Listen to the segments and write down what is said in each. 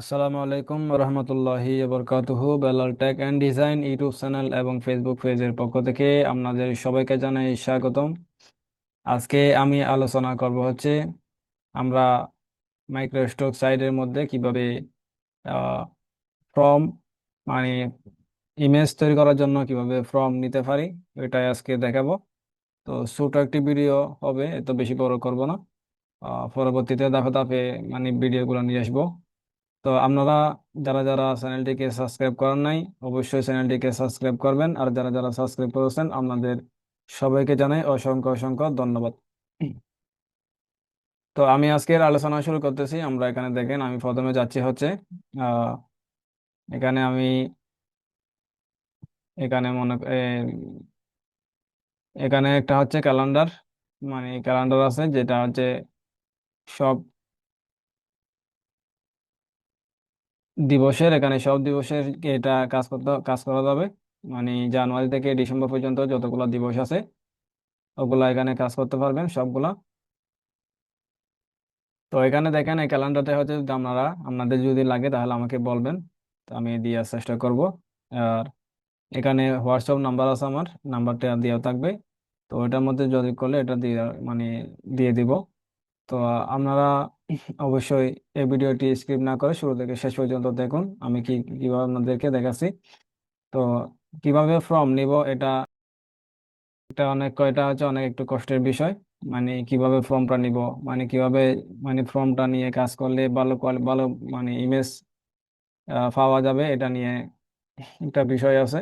আসসালামু আলাইকুম রহমতুল্লাহি বরকাতুহু Belal tech and design YouTube channel এবং ফেসবুক পেজের পক্ষ থেকে আপনাদের সবাইকে জানাই স্বাগতম। আজকে আমি আলোচনা করব হচ্ছে আমরা মাইক্রোস্টক সাইডের মধ্যে কীভাবে ফর্ম মানে ইমেজ তৈরি করার জন্য কীভাবে ফর্ম নিতে পারি এটাই আজকে দেখাবো। তো ছোট একটি ভিডিও হবে, এত বেশি বড় করব না। পরবর্তীতে ধাপে ধাপে মানে ভিডিওগুলো নিয়ে আসব। তো আপনারা যারা যারা চ্যানেলটিকে সাবস্ক্রাইব করেন নাই, অবশ্যই চ্যানেলটিকে সাবস্ক্রাইব করবেন। আর যারা যারা সাবস্ক্রাইব করেছেন, আপনাদের সবাইকে জানাই অসংখ্য অসংখ্য ধন্যবাদ। তো আমি আজকের আলোচনা শুরু করতেছি। আমরা এখানে দেখেন, আমি প্রথমে যাচ্ছি হচ্ছে এখানে আমি, এখানে মনে এখানে একটা হচ্ছে ক্যালেন্ডার। মানে ক্যালেন্ডার আছে যেটা হচ্ছে সব দিবসের, এখানে সব দিবসের এটা কাজ করতে, কাজ করা যাবে। মানে জানুয়ারি থেকে ডিসেম্বর পর্যন্ত যতগুলো দিবস আছে, ওগুলা এখানে কাজ করতে পারবেন সবগুলা। তো এখানে দেখেন, এই ক্যালেন্ডারটা হচ্ছে আপনারা, আপনাদের যদি লাগে তাহলে আমাকে বলবেন, তো আমি দেওয়ার চেষ্টা করব। আর এখানে হোয়াটসঅ্যাপ নাম্বার আছে আমার, নাম্বারটা দেওয়া থাকবে। তো ওইটার মধ্যে যদি করলে এটা দিয়ে মানে দিয়ে দিব। তো আপনারা অবশ্যই এই ভিডিওটি স্কিপ না করে শুরু থেকে শেষ পর্যন্ত দেখুন। আমি কি, কীভাবে আপনাদেরকে দেখাচ্ছি? তো কীভাবে ফর্ম নিব এটা এটা অনেক, এটা হচ্ছে অনেক একটু কষ্টের বিষয়। মানে কীভাবে ফর্মটা নিব মানে কীভাবে মানে ফর্মটা নিয়ে কাজ করলে ভালো ভালো মানে ইমেজ পাওয়া যাবে এটা নিয়ে একটা বিষয় আছে।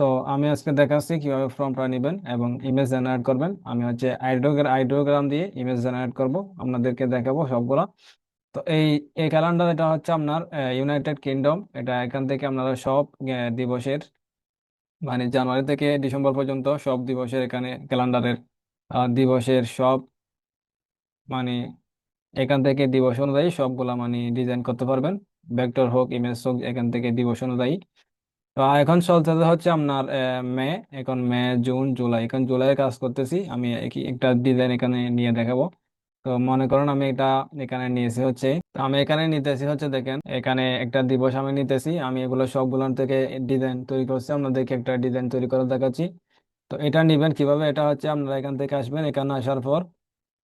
তো আমি আজকে দেখাচ্ছি কীভাবে ফর্মটা নেবেন এবং ইমেজ জেনারেট করবেন। আমি হচ্ছে আইডিওগ্রাম আইডিওগ্রাম দিয়ে ইমেজ জেনারেট করব। আপনাদেরকে দেখাবো সবগুলা। তো এই এই ক্যালেন্ডার এটা হচ্ছে আপনার ইউনাইটেড কিংডম এটা এখান থেকে আপনারা সব দিবসের মানে জানুয়ারি থেকে ডিসেম্বর পর্যন্ত সব দিবসের এখানে ক্যালেন্ডারের দিবসের সব মানে এখান থেকে দিবস অনুযায়ী সবগুলা মানে ডিজাইন করতে পারবেন। ভেক্টর হোক ইমেজ হোক, এখান থেকে দিবস অনুযায়ী। তো এখন চলতে হচ্ছে আপনার আহ, মে এখন মে জুন জুলাই। এখন জুলাই কাজ করতেছি আমি একটা ডিজাইন এখানে নিয়ে দেখাবো। তো মনে করুন আমি এটা এখানে নিয়েছি হচ্ছে তো আমি এখানে নিতেছি হচ্ছে দেখেন এখানে একটা দিবস আমি নিতেছি আমি এগুলো সবগুলো থেকে ডিজাইন তৈরি করছি আপনাদেরকে একটা ডিজাইন তৈরি করে দেখাচ্ছি। তো এটা নিবেন কীভাবে? এটা হচ্ছে আপনারা এখান থেকে আসবেন এখানে আসার পর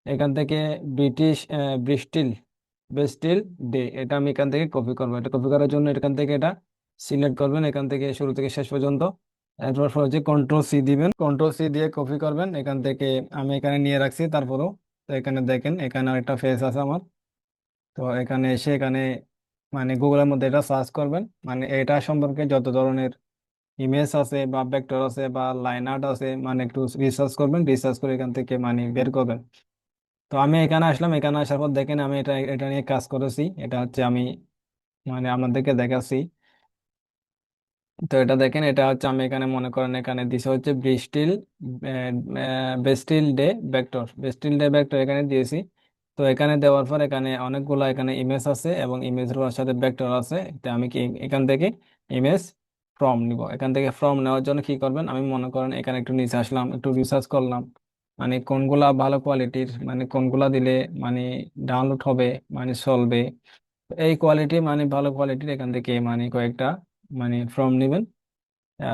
এখান থেকে ব্রিটিশ ব্রিস্টিল ব্রিস্টিল ডে এটা আমি এখান থেকে কপি করব। এটা কপি করার জন্য এখান থেকে এটা সিলেক্ট করবেন এখান থেকে শুরু থেকে শেষ পর্যন্ত। এরপর হচ্ছে কন্ট্রোল সি দিবেন। কন্ট্রোল সি দিয়ে কপি করবেন। এখান থেকে আমি এখানে নিয়ে রাখছি, তারপরও তো এখানে দেখেন, এখানে একটা ফেস আছে আমার। তো এখানে এসে এখানে মানে গুগলের মধ্যে এটা সার্চ করবেন। মানে এটা সম্পর্কে যত ধরনের ইমেজ আছে বা ভেক্টর আছে বা লাইন আর্ট আছে মানে একটু রিসার্চ করবেন। রিসার্চ করে এখান থেকে মানে বের করবেন। তো আমি এখানে আসলাম। এখানে আসার পর দেখেন আমি এটা এটা নিয়ে কাজ করেছি। এটা হচ্ছে আমি মানে আপনাদেরকে দেখাচ্ছি। তো এটা দেখেন, এটা হচ্ছে আমি এখানে মনে করেন এখানে দিছে হচ্ছে বৃষ্টিল Bastille day vector Bastille day vector এখানে দিয়েছি। তো এখানে দেওয়ার পর এখানে অনেকগুলো এখানে ইমেজ আছে এবং ইমেজগুলোর সাথে ভেক্টর আছে। এটা আমি কি এখান থেকে ইমেজ ফর্ম নিব। এখান থেকে ফর্ম নেওয়ার জন্য কি করবেন? আমি মনে করেন এখানে একটু নিচে আসলাম, একটু রিসার্চ করলাম। মানে কোনগুলা ভালো কোয়ালিটির মানে কোনগুলা দিলে মানে ডাউনলোড হবে মানে চলবে। এই কোয়ালিটি মানে ভালো কোয়ালিটির এখান থেকে মানে কয়েকটা মানে ফর্ম নেবেন।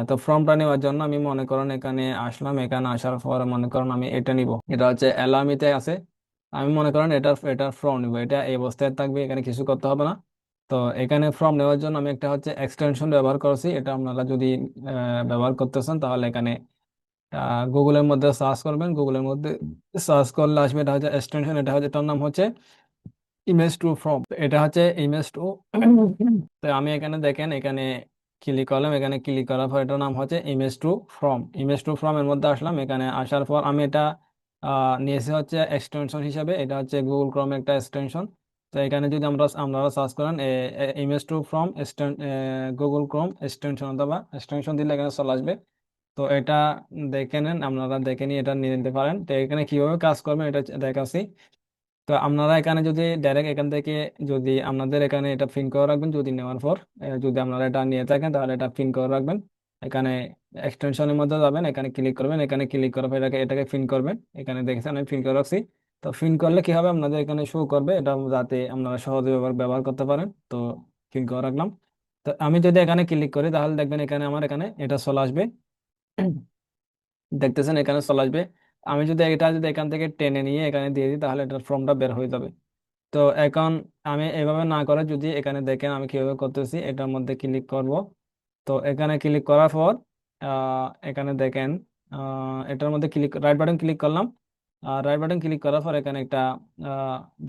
তো ফর্মটা নেওয়ার জন্য আমি মনে করেন এখানে আসলাম। এখানে আসার পর মনে করেন আমি এটা নিব। এটা হচ্ছে অ্যালামিতে আছে। আমি মনে করেন এটার এটার ফর্ম নিব। এটা এই অবস্থায় থাকবে, এখানে কিছু করতে হবে না। তো এখানে ফর্ম নেওয়ার জন্য আমি একটা হচ্ছে এক্সটেনশন ব্যবহার করেছি। এটা আপনারা যদি ব্যবহার করতেছেন তাহলে এখানে গুগলের মধ্যে সার্চ করবেন। গুগলের মধ্যে সার্চ করলে আসবে। এটা হচ্ছে এক্সটেনশন এটা হচ্ছে এটার নাম হচ্ছে ইমেজ টু ফ্রম এটা হচ্ছে ইমেজ টু তো আমি এখানে দেখেন, এখানে ক্লিক করলাম, এখানে ক্লিক করার পর এটার নাম হচ্ছে image to from image to from এর মধ্যে আসলাম, এখানে আসার পর আমি এটা নিয়েছি হচ্ছে এক্সটেনশন হিসাবে, এটা হচ্ছে গুগল ক্রম একটা এক্সটেনশন তো এখানে যদি আমরা, আপনারা সার্চ করেন image to from Google Chrome extension অথবা এক্সটেনশন দিলে এখানে চলে আসবে। তো এটা দেখে নেন, আপনারা দেখে নিয়ে এটা নিয়ে নিতে পারেন। তো এখানে কীভাবে কাজ করবেন এটা দেখাচ্ছি। তো আপনারা এখানে যদি ডাইরেক্ট এখান থেকে যদি আপনাদের এখানে এটা প্রিন্ট করে রাখবেন, যদি নেওয়ার পর যদি আপনারা এটা নিয়ে থাকেন, তাহলে এটা প্রিন্ট করে রাখবেন। এখানে এক্সটেনশনের মধ্যে যাবেন, এখানে ক্লিক করবেন, এখানে ক্লিক করার পর এটাকে এটাকে প্রিন্ট করবেন। এখানে দেখেছেন আমি প্রিন্ট করে রাখছি। তো প্রিন্ট করলে কি হবে? আপনাদের এখানে শো করবে, এটা যাতে আপনারা সহজে ব্যবহার ব্যবহার করতে পারেন। তো ক্লিক করে রাখলাম। তো আমি যদি এখানে ক্লিক করি, তাহলে দেখবেন এখানে আমার এখানে এটা চলে আসবে। দেখতেছেন এখানে চলে আসবে। আমি যদি এটা যদি এখান থেকে টেনে নিয়ে এখানে দিয়ে দিই, তাহলে এটার ফর্মটা বের হয়ে যাবে। তো এখন আমি এভাবে না করে যদি এখানে দেখেন আমি কীভাবে করতেছি, এটার মধ্যে ক্লিক করব। তো এখানে ক্লিক করার পর এখানে দেখেন এটার মধ্যে ক্লিক রাইট বাটন ক্লিক করলাম। আর রাইট বাটন ক্লিক করার পর এখানে একটা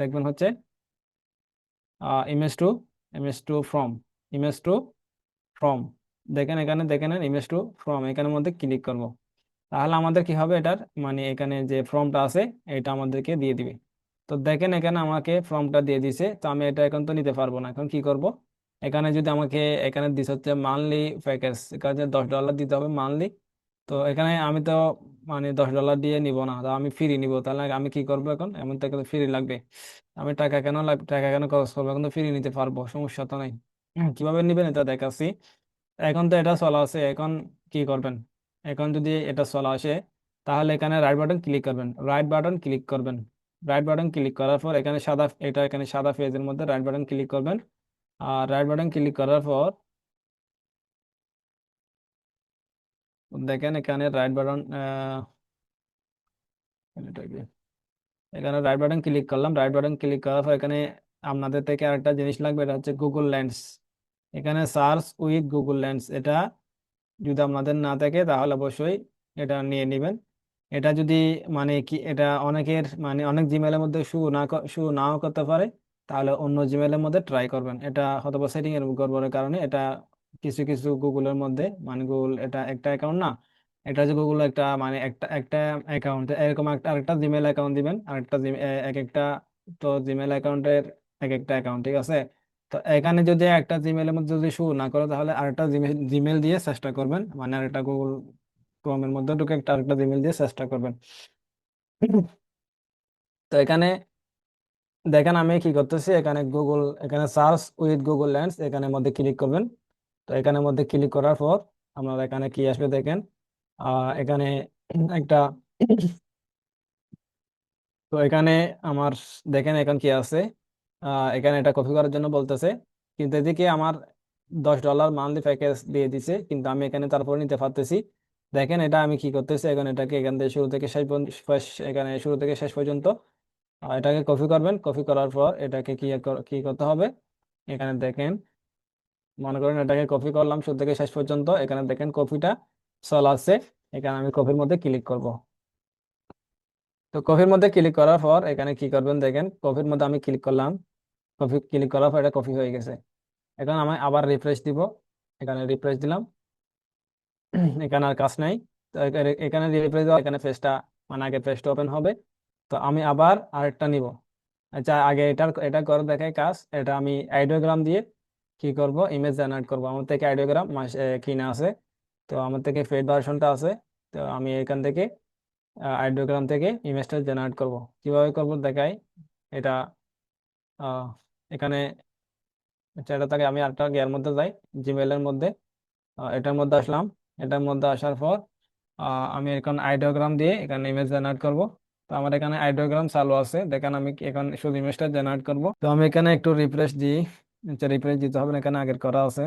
দেখবেন হচ্ছে image to image to from image to from দেখেন এখানে, দেখে নেন ইমেজ টু ফ্রম এখানের মধ্যে ক্লিক করব। তাহলে আমাদের কি হবে এটার? মানে এখানে যে ফর্মটা আছে, এটা আমাদেরকে দিয়ে দিবে। তো দেখেন এখানে আমাকে ফর্মটা দিয়ে দিছে, তো আমি এটা এখন তো নিতে পারব না। এখন কি করব? এখানে যদি আমাকে এখানে দিছে হচ্ছে মান্থলি প্যাকেজ এখানে দশ ডলার দিতে হবে মান্থলি তো এখানে আমি তো মানে দশ ডলার দিয়ে নিব না, তো আমি ফ্রি নিব। তাহলে আমি কি করব এখন? এমন থেকে ফ্রি লাগবে। আমি টাকা কেন টাকা কেন খরচ করব? এখন তো ফ্রি নিতে পারব, সমস্যা তো নাই। কীভাবে নিবেন এটা দেখাচ্ছি। এখন তো এটা চলা আছে, এখন কি করবেন? এখন যদি এটা চলা আসে, তাহলে এখানে রাইট বাটন ক্লিক করবেন। রাইট বাটন ক্লিক করবেন। রাইট বাটন ক্লিক করার পর এখানে সাদা, এটা এখানে সাদা পেজের মধ্যে রাইট বাটন ক্লিক করবেন। আর রাইট বাটন ক্লিক করার পর দেখেন এখানে রাইট বাটন এখানে রাইট বাটন ক্লিক করলাম। রাইট বাটন ক্লিক করার পর এখানে আপনাদের থেকে আরেকটা জিনিস লাগবে, এটা হচ্ছে গুগল লেন্স এখানে সার্চ উইথ গুগল লেন্স এটা যদি আপনাদের না থাকে, তাহলে অবশ্যই এটা নিয়ে নেবেন। এটা যদি মানে কি, এটা অনেকের মানে অনেক জিমেলের মধ্যে শু না শু নাও করতে পারে, তাহলে অন্য জিমেলের মধ্যে ট্রাই করবেন। এটা হয়তো সেটিং এর গড়বড়ের কারণে এটা কিছু কিছু গুগলের মধ্যে মানে গুগল এটা একটা অ্যাকাউন্ট না, এটা যে গুগল একটা মানে একটা একটা অ্যাকাউন্ট এরকম একটা, আরেকটা জিমেল অ্যাকাউন্ট দিবেন, আরেকটা এক একটা তো জিমেল অ্যাকাউন্টের এক একটা অ্যাকাউন্ট ঠিক আছে? তো এখানে যদি একটা জিমেলের মধ্যে যদি শু না করে, তাহলে আরেকটা জিমেল জিমেল দিয়ে চেষ্টা করবেন। মানে আরেকটা গুগল ক্রোমের মধ্যে ঢুকে একটা আরেকটা জিমেল দিয়ে চেষ্টা করবেন। তো এখানে দেখেন আমি কি করতেছি, এখানে গুগল এখানে সার্চ উইথ গুগল লেন্স এখানে মধ্যে ক্লিক করবেন। তো এখানের মধ্যে ক্লিক করার পর আপনার এখানে কি আসবে দেখেন এখানে একটা তো এখানে আমার, দেখেন এখন কি আছে। এখানে এটা কপি করার জন্য বলতেছে, কিন্তু এদিকে আমার দশ ডলার মান্থলি প্যাকেজ দিয়ে দিছে, কিন্তু আমি এখানে তারপর নিতে পারতেছি। দেখেন এটা আমি কি করতেছি, এখন এটাকে এখান থেকে শুরু থেকে শেষ পর্যন্ত এখানে শুরু থেকে শেষ পর্যন্ত এটাকে কপি করবেন। কপি করার পর এটাকে কি কি করতে হবে? এখানে দেখেন, মনে করেন এটাকে কপি করলাম শুরু থেকে শেষ পর্যন্ত, এখানে দেখেন কপিটা চল আছে এখানে আমি কপির মধ্যে ক্লিক করব। তো কপির মধ্যে ক্লিক করার পর এখানে কি করবেন দেখেন কপির মধ্যে আমি ক্লিক করলাম। কপি ক্লিক করার পর এটা কপি হয়ে গেছে। এখন আমি আবার রিফ্রেশ দিব। এখানে রিফ্রেশ দিলাম। এখানে আর কাজ নাই। তো এখানে রিফ্রেশ দেওয়া, এখানে পেজটা মানে আগে পেজটা ওপেন হবে। তো আমি আবার আরেকটা নিব। আচ্ছা আগে এটার, এটা করে দেখাই কাজ। এটা আমি আইডিওগ্রাম দিয়ে কি করব? ইমেজ জেনারেট করব। আমার থেকে আইডিওগ্রাম কিনা আছে। তো আমার থেকে ফেড ভার্সনটা আছে। তো আমি এখান থেকে আইডিওগ্রাম থেকে ইমেজটা জেনারেট করব। কীভাবে করব দেখাই? এটা এখানে আচ্ছা এটা থেকে আমি আরেকটা গিয়ার মধ্যে যাই জিমেলের মধ্যে। এটার মধ্যে আসলাম। এটার মধ্যে আসার পর আমি এখন আইডিওগ্রাম দিয়ে এখানে ইমেজ জেনারেট করব। তো আমার এখানে আইডিওগ্রাম চালু আছে। দেখেন আমি এখন শুধু ইমেজটা জেনারেট করব। তো আমি এখানে একটু রিফ্রেশ দিই। আচ্ছা রিফ্রেশ দিতে হবে এখানে আগের করা আছে।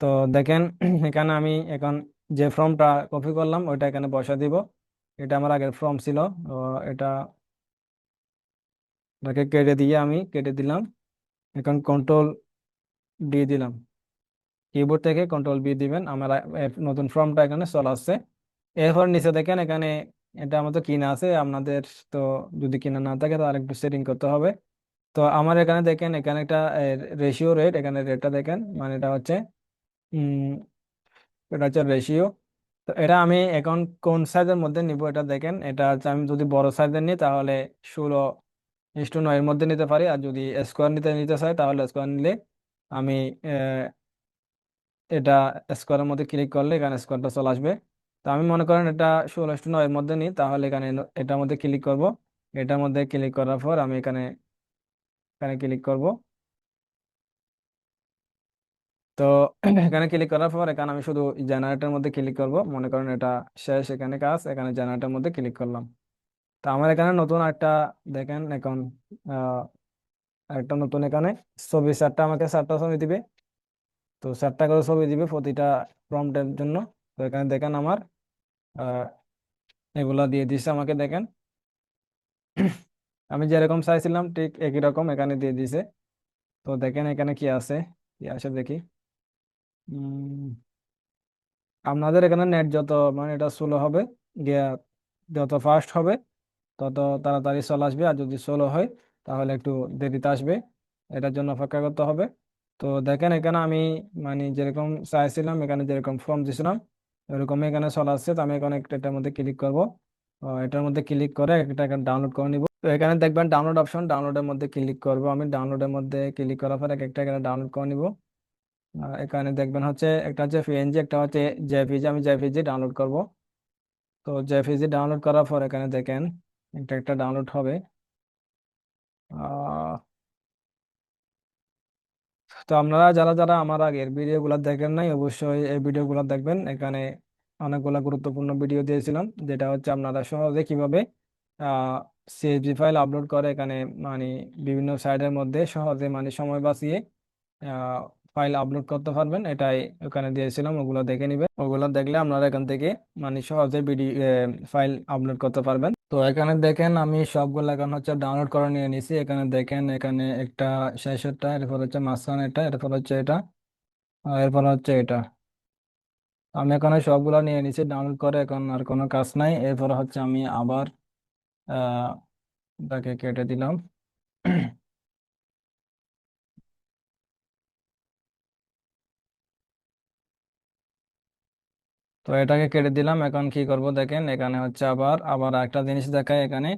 তো দেখেন, এখানে আমি এখন যে ফর্মটা কপি করলাম, ওইটা এখানে বসা দিব। এটা আমার আগের ফর্ম ছিল। এটা এটাকে কেটে দিয়ে আমি কেটে দিলাম। এখন কন্ট্রোল ডি দিলাম। কিবোর্ড থেকে কন্ট্রোল বি দিবেন। আমার নতুন ফর্মটা এখানে চলে আসছে। এরপর নিচে দেখেন, এখানে এটা আমার তো কিনা আছে। আপনাদের তো যদি কিনা না থাকে তো আরেকটু সেটিং করতে হবে। তো আমার এখানে দেখেন, এখানে একটা রেশিও রেট এখানে রেটটা দেখেন। মানে এটা হচ্ছে এটা হচ্ছে রেশিও তো এটা আমি এখন কোন সাইজের মধ্যে নিব এটা দেখেন। এটা হচ্ছে আমি যদি বড় সাইজের নিই, তাহলে ষোলো ইস্টু নয়ের মধ্যে নিতে পারি, আর যদি স্কোয়ার নিতে নিতে চাই, তাহলে স্কোয়ার নিলে আমি এটা স্কোয়ারের মধ্যে ক্লিক করলে এখানে স্কোয়ারটা চলে আসবে। তো আমি মনে করেন এটা ষোলো ইস্টু নয়ের মধ্যে নিই, তাহলে এখানে এটার মধ্যে ক্লিক করব। এটার মধ্যে ক্লিক করার পর আমি এখানে এখানে ক্লিক করব। তো এখানে ক্লিক করার পর এখানে আমি শুধু জেনারেটর মধ্যে ক্লিক করব। মনে করেন এটা শেষ এখানে কাজ, এখানে জেনারেটর মধ্যে ক্লিক করলাম। তো আমার এখানে নতুন একটা দেখেন এখন একটা নতুন এখানে। ছবি চারটা আমাকে চারটা ছবি দিবে। তো চারটা করে ছবি দিবে প্রতিটা প্রম্পটের জন্য। তো এখানে দেখেন আমার এগুলা দিয়ে দিচ্ছে আমাকে দেখেন। আমি যেরকম চাইছিলাম ঠিক একই রকম এখানে দিয়ে দিছে তো দেখেন এখানে কি আছে কি আছে দেখি। আপনাদের এখানে নেট যত মানে এটা স্লো হবে, গিয়া যত ফাস্ট হবে তত তাড়াতাড়ি চলে আসবে, আর যদি স্লো হয়, তাহলে একটু দেরিতে আসবে। এটার জন্য অপেক্ষা করতে হবে। তো দেখেন, এখানে আমি মানে যেরকম চাইছিলাম, এখানে যেরকম ফর্ম দিয়েছিলাম এরকম এখানে চলে আসছে। তো আমি এখানে একটা এটার মধ্যে ক্লিক করব। এটার মধ্যে ক্লিক করে একটা এখানে ডাউনলোড করে নিব। তো এখানে দেখবেন ডাউনলোড অপশন ডাউনলোডের মধ্যে ক্লিক করব আমি। ডাউনলোডের মধ্যে ক্লিক করার পর এক একটা এখানে ডাউনলোড করে নিব। এখানে দেখবেন হচ্ছে একটা হচ্ছে পিএনজি একটা হচ্ছে জেপিজি আমি জেপিজি ডাউনলোড করব। তো জেপিজি ডাউনলোড করার পর এখানে দেখেন একটা একটা ডাউনলোড হবে। তো আপনারা যারা যারা আমার আগের ভিডিওগুলো দেখেন নাই, অবশ্যই এই ভিডিওগুলো দেখবেন। এখানে অনেকগুলো গুরুত্বপূর্ণ ভিডিও দিয়েছিলাম, যেটা হচ্ছে আপনারা সহজে কীভাবে সিএসভি ফাইল আপলোড করে এখানে মানে বিভিন্ন সাইটের মধ্যে সহজে মানে সময় বাঁচিয়ে ফাইল আপলোড করতে পারবেন। এটাই ওখানে দিয়েছিলাম, ওগুলো দেখে নেবেন। ওগুলো দেখলে আপনারা এখান থেকে মানে সহজে ভিডিও ফাইল আপলোড করতে পারবেন। তো এখানে দেখেন আমি সবগুলো এখন হচ্ছে ডাউনলোড করে নিয়ে নিছি। এখানে দেখেন এখানে একটা শেষেরটা এরপর হচ্ছে মাঝখানে এটা এরপর হচ্ছে এটা এরপর হচ্ছে এটা। আমি এখানে সবগুলো নিয়ে নিছি ডাউনলোড করে এখন আর কোনো কাজ নাই। এরপর হচ্ছে আমি আবার এটাকে কেটে দিলাম। তো এটাকে কেটে দিলাম। এখন কি করব দেখেন, এখানে হচ্ছে আবার আবার একটা জিনিস দেখায় এখানে।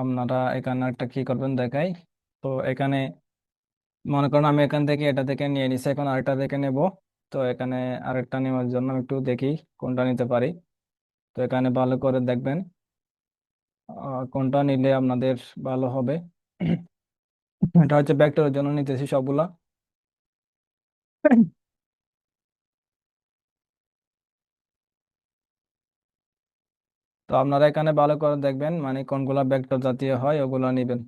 আপনারা এখানে একটা কি করবেন দেখাই। তো এখানে মনে করেন আমি এখান থেকে এটা থেকে নিয়ে নিছি, এখন আরেকটা থেকে নেব। তো এখানে আরেকটা নেওয়ার জন্য একটু দেখি কোনটা নিতে পারি। তো এখানে ভালো করে দেখবেন। কোনটা নিলে আপনাদের ভালো হবে। এটা হচ্ছে ব্যাকটেরিয়ার জন্য নিতেছি সবগুলা। তো আপনারা এখানে ভালো করে দেখবেন মানে কোনগুলা ব্যাকটেরিয়া জাতীয় হয়, ওগুলা নিবেন।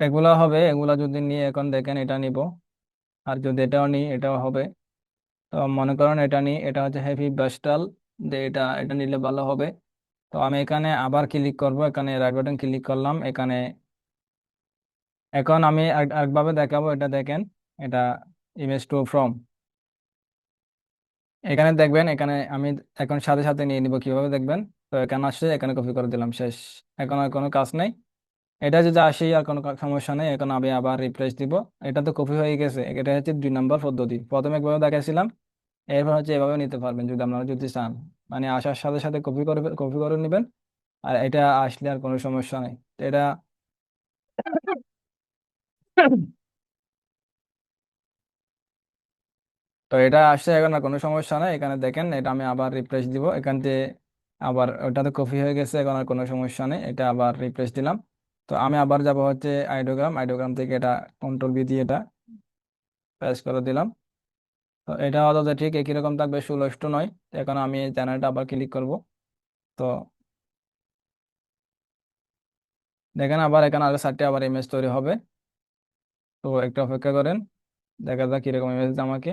এগুলা হবে, এগুলা যদি নিয়ে এখন দেখেন এটা নিব, আর যদি এটাও নিই, এটাও হবে। তো মনে করেন এটা নিই, এটা হচ্ছে হেভি ব্যাস্টাল যে এটা এটা নিলে ভালো হবে। তো আমি এখানে আবার ক্লিক করব, এখানে রাইট বাটন ক্লিক করলাম, এখানে এখন আমি আরেকভাবে দেখাবো, এটা দেখেন, এটা ইমেজ টু ফ্রম এখানে দেখবেন, এখানে আমি এখন সাথে সাথে নিয়ে নিব কীভাবে দেখবেন। তো এখানে আসছে, এখানে কপি করে দিলাম, শেষ। এখন আর কোনো কাজ নেই। এটা যদি আসে, আর কোনো সমস্যা নেই। এখন আমি আবার রিফ্রেশ দিব। এটা তো কপি হয়ে গেছে। এটা হচ্ছে দুই নম্বর পদ্ধতি। প্রথমে একভাবে দেখাইছিলাম। এরপর হচ্ছে এভাবে নিতে পারবেন, যদি আপনারা যদি চান। মানে আসার সাথে সাথে কপি করে কপি করে নেবেন। আর এটা আসলে আর কোনো সমস্যা নেই। এটা তো এটা আসছে এখন আর কোনো সমস্যা নাই। এখানে দেখেন, এটা আমি আবার রিফ্রেশ দিব। এখান থেকে আবার ওটাতে কপি হয়ে গেছে, এখন আর কোনো সমস্যা নেই। এটা আবার রিফ্রেশ দিলাম। তো আমি আবার যাব হচ্ছে আইডোগ্রাম আইডোগ্রাম থেকে এটা কন্ট্রোল বি দিয়ে এটা প্রেস করে দিলাম। তো এটা অন্তত ঠিক একই রকম থাকবে ষোলোশটো নয়। তো এখন আমি এই চ্যানেলটা আবার ক্লিক করব। তো দেখেন আবার এখানে আরও চারটে আবার ইমেজ তৈরি হবে। তো একটু অপেক্ষা করেন, দেখা যাক কীরকম ইমেজ আমাকে।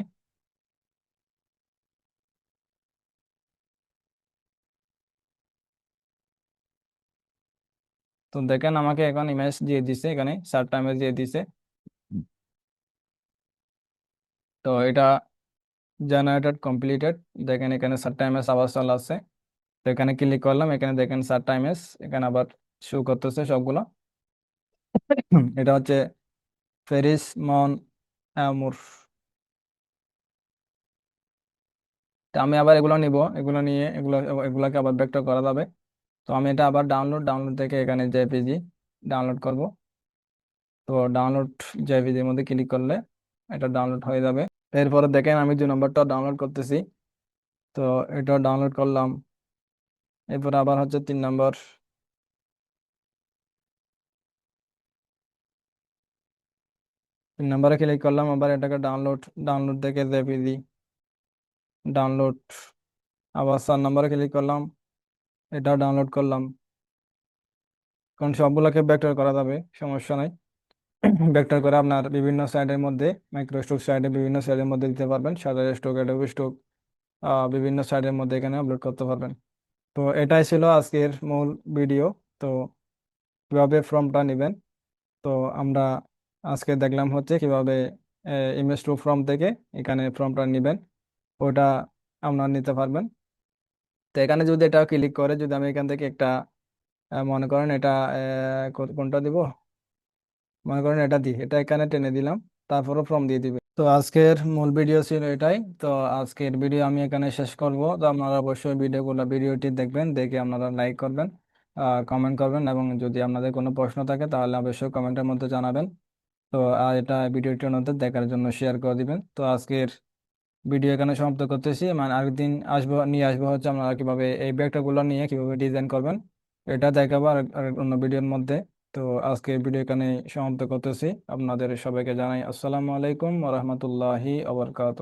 তো দেখেন আমাকে এখন ইমেজ দিয়ে দিছে, এখানে চারটা ইমেজ দিয়ে দিছে। তো এটা জেনারেটেড কমপ্লিটেড দেখেন এখানে চারটা ইমেজ আবার চলে আসছে। তো এখানে ক্লিক করলাম, এখানে দেখেন চারটা ইমেজ এখানে আবার শো করতেছে সবগুলো। এটা হচ্ছে ফেরিস মন আমুর আমি আবার এগুলো নিব, এগুলো নিয়ে এগুলো, এগুলোকে আবার ভেক্টর করা যাবে। তো আমি এটা আবার ডাউনলোড ডাউনলোড থেকে এখানে জেপিজি ডাউনলোড করব। তো ডাউনলোড জেপিজির মধ্যে ক্লিক করলে এটা ডাউনলোড হয়ে যাবে। এরপরে দেখেন আমি যে নম্বরটা ডাউনলোড করতেছি, তো এটা ডাউনলোড করলাম। এরপর আবার হচ্ছে তিন নম্বর নম্বরে ক্লিক করলাম, আবার এটাকে ডাউনলোড ডাউনলোড থেকে জেপিজি ডাউনলোড আবার সার নাম্বারে ক্লিক করলাম, এটা ডাউনলোড করলাম। কারণ সবগুলোকে ভেক্টর করা যাবে, সমস্যা নাই। ভেক্টর করে আপনার বিভিন্ন সাইডের মধ্যে মাইক্রোস্টক সাইডে বিভিন্ন সাইডের মধ্যে দিতে পারবেন শাটার স্টক অ্যাডোবি স্টক বিভিন্ন সাইডের মধ্যে এখানে আপলোড করতে পারবেন। তো এটাই ছিল আজকের মূল ভিডিও তো কীভাবে ফর্মটা নেবেন? তো আমরা আজকে দেখলাম হচ্ছে কীভাবে ইমেজ টু ফর্ম থেকে এখানে ফর্মটা নেবেন, ওটা আপনারা নিতে পারবেন। তো এখানে যদি এটা ক্লিক করে, যদি আমি এখান থেকে একটা মনে করেন এটা কোনটা দিব? মনে করেন এটা দিই, এটা এখানে টেনে দিলাম, তারপরও ফর্ম দিয়ে দিবে। তো আজকের মূল ভিডিও ছিল এটাই। তো আজকের ভিডিও আমি এখানে শেষ করব। তো আপনারা অবশ্যই ভিডিওগুলো, ভিডিওটি দেখবেন, দেখে আপনারা লাইক করবেন কমেন্ট করবেন এবং যদি আপনাদের কোনো প্রশ্ন থাকে তাহলে অবশ্যই কমেন্টের মধ্যে জানাবেন। তো আর এটা ভিডিওটি অন্যদের দেখার জন্য শেয়ার করে দিবেন। তো আজকের ভিডিও এখানে সমাপ্ত করতেছি। মানে আরেকদিন আসব, নিয়ে আসব হচ্ছে আপনারা কীভাবে এই ব্যাগটাগুলো নিয়ে কীভাবে ডিজাইন করবেন, এটা দেখাবো আর অন্য ভিডিওর মধ্যে। তো আজকে ভিডিও এখানে সমাপ্ত করতেছি। আপনাদের সবাইকে জানাই আসসালামু আলাইকুম ওরহমতুল্লাহি আবরকাত